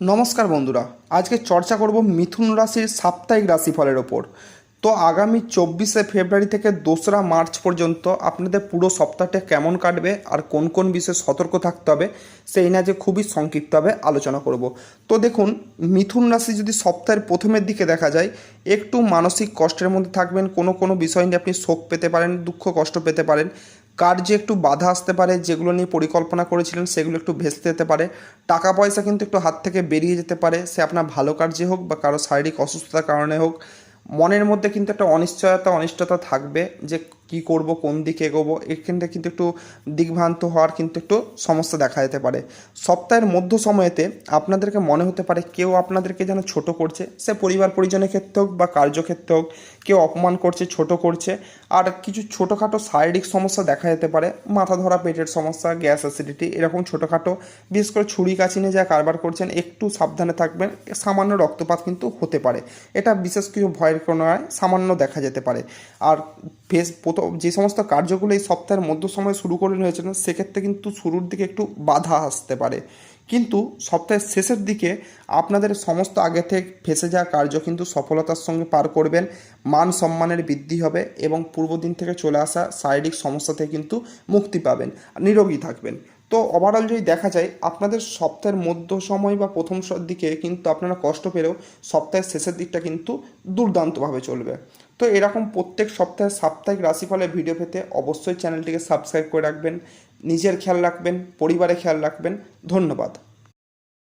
নমস্কার বন্ধুরা, আজকে চর্চা করব মিথুন রাশির সাপ্তাহিক রাশিফলের ওপর। তো আগামী চব্বিশে ফেব্রুয়ারি থেকে দোসরা মার্চ পর্যন্ত আপনাদের পুরো সপ্তাহটা কেমন কাটবে আর কোন কোন বিষয়ে সতর্ক থাকতে হবে সেই নিয়ে যে খুবই সংক্ষিপ্তভাবে আলোচনা করব। তো দেখুন, মিথুন রাশি যদি সপ্তাহের প্রথমের দিকে দেখা যায়, একটু মানসিক কষ্টের মধ্যে থাকবেন, কোনো কোনো বিষয় নিয়ে আপনি শোক পেতে পারেন, দুঃখ কষ্ট পেতে পারেন কার্যে একটু বাধা আসতে পারে, যেগুলো নিয়ে পরিকল্পনা করেছিলেন সেগুলো একটু ভেস্তে যেতে পারে। টাকা পয়সা কিন্তু একটু হাত থেকে বেরিয়ে যেতে পারে। সে আপনার ভালো কার্যে হোক বা কারও শারীরিক অসুস্থতার কারণে হোক মনের মধ্যে কিন্তু একটা অনিশ্চয়তা, অনিষ্টতা থাকবে যে কি করব, কোন দিকে এগোবো। এখান কিন্তু একটু দিকভ্রান্ত হওয়ার কিন্তু একটু সমস্যা দেখা যেতে পারে। সপ্তাহের মধ্য সময়েতে আপনাদেরকে মনে হতে পারে কেউ আপনাদেরকে যেন ছোট করছে। সে পরিবার, পরিজনের ক্ষেত্রে হোক বা কার্যক্ষেত্রে হোক, কেউ অপমান করছে, ছোট করছে। আর কিছু ছোটোখাটো শারীরিক সমস্যা দেখা যেতে পারে। মাথা ধরা, পেটের সমস্যা, গ্যাস অ্যাসিডিটি, এরকম ছোটোখাটো, বিশেষ করে ছুরি কাছি নিয়ে যা কারবার করছেন, একটু সাবধানে থাকবেন। সামান্য রক্তপাত কিন্তু হতে পারে। এটা বিশেষ কিছু ভয়ের কোনো নয় সামান্য দেখা যেতে পারে। আর ফেস প্রথম যে সমস্ত কার্যগুলো এই সপ্তাহের মধ্য সময় শুরু করে রয়েছেন সেক্ষেত্রে কিন্তু শুরুর দিকে একটু বাধা আসতে পারে। কিন্তু সপ্তাহের শেষের দিকে আপনাদের সমস্ত আগে থেকে ফেসে যাওয়া কার্য কিন্তু সফলতার সঙ্গে পার করবেন, মান সম্মানের বৃদ্ধি হবে এবং পূর্বদিন থেকে চলে আসা শারীরিক সমস্যা থেকে কিন্তু মুক্তি পাবেন। নিরোগী থাকবেন। তো ওভারঅল যদি দেখা যায়, আপনাদের সপ্তাহের মধ্য সময় বা প্রথম দিকে কিন্তু আপনারা কষ্ট পেলেও সপ্তাহের শেষের দিকটা কিন্তু দুর্দান্তভাবে চলবে। তো এরকম প্রত্যেক সপ্তাহে সাপ্তাহিক রাশিফলের ভিডিও পেতে অবশ্যই চ্যানেলটিকে সাবস্ক্রাইব করে রাখবেন। নিজের খেয়াল রাখবেন, পরিবারের খেয়াল রাখবেন। ধন্যবাদ।